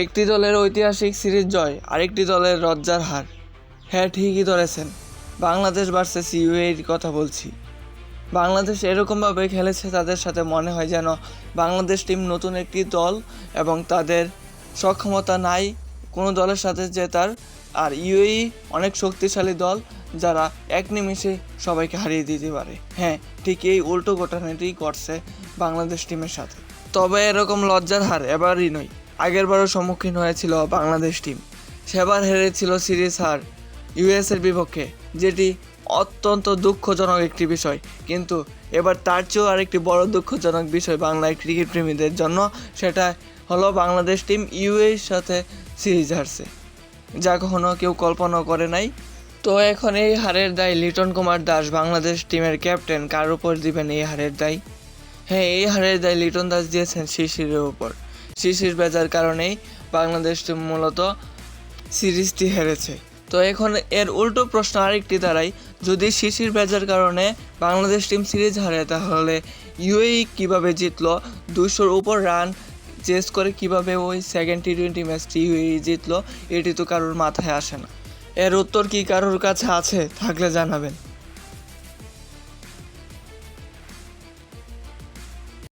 একটি দলের ঐতিহাসিক সিরিজ জয়, আরেকটি দলের রজ্জার হার। হ্যাঁ ঠিকই ধরেছেন। বাংলাদেশ ভার্সেস ইউএর কথা বলছি। বাংলাদেশ এরকমভাবে খেলেছে তাদের সাথে মনে হয় যেন বাংলাদেশ টিম নতুন একটি দল এবং তাদের সক্ষমতা নাই কোনো দলের সাথে জেতার। আর ইউএই অনেক শক্তিশালী দল যারা এক নিমিষে সবাইকে হারিয়ে দিতে পারে। হ্যাঁ ঠিক এই উল্টো ঘটনাটি ঘটছে বাংলাদেশ টিমের সাথে। তবে এরকম লজ্জার হার এবারই নয়। আগেরবারও সম্মুখীন হয়েছিল বাংলাদেশ টিম সেবার হেরেছিল সিরিজ হার ইউএসের বিপক্ষে, যেটি অত্যন্ত দুঃখজনক একটি বিষয়। কিন্তু এবার তার চেয়েও আরেকটি বড় দুঃখজনক বিষয় বাংলায় ক্রিকেট প্রেমীদের জন্য, সেটা হলো বাংলাদেশ টিম ইউএর সাথে সিরিজ হারছে, যা কখনো কেউ কল্পনা করে নাই। তো এখন এই হারের দায় লিটন কুমার দাস বাংলাদেশ টিমের ক্যাপ্টেন কার উপর দিবেন এই হারের দায়? হ্যাঁ এই হারের দায় লিটন দাস দিয়েছেন শিশিরের উপর। শিশির বেজার কারণেই বাংলাদেশ মূলত সিরিজটি হেরেছে। তো এখন এর উল্টো প্রশ্ন আরেকটি দাঁড়াই যদি শিশির বেজার কারণে বাংলাদেশ টিম সিরিজ হারে, তাহলে ইউএই কীভাবে জিতলো? দুশোর উপর রান চেস করে কীভাবে ওই সেকেন্ড টি টোয়েন্টি ম্যাচটি ইউএই জিতলো, এটি তো কারোর মাথায় আসে না। এর উত্তর কি কারোর কাছে আছে, থাকলে জানাবেন।